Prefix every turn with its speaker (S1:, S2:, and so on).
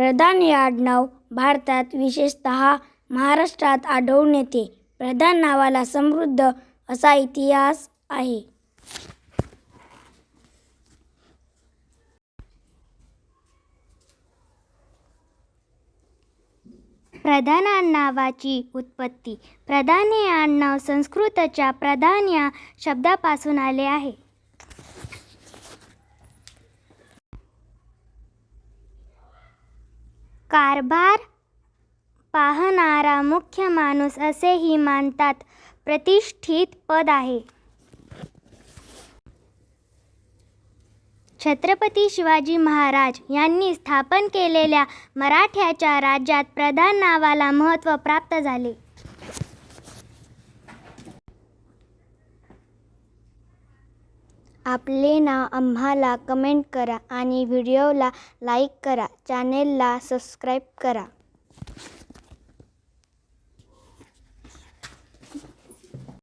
S1: प्रधान हे आडनाव भारतात विशेषत महाराष्ट्रात आढळून येते. प्रधान नावाला समृद्ध असा इतिहास आहे.
S2: प्रधान नावाची उत्पत्ती प्रधान हे आडनाव संस्कृतच्या प्रधान या शब्दापासून आले आहे. कारभार पाहणारा मुख्य माणूस असेही मानतात. प्रतिष्ठित पद आहे. छत्रपती शिवाजी महाराज यांनी स्थापन केलेल्या मराठ्याच्या राज्यात प्रधान नावाला महत्त्व प्राप्त झाले.
S1: आपले नाव आम्हाला कमेंट करा आणि व्हिडिओला लाईक करा. चॅनेलला सबस्क्राईब करा.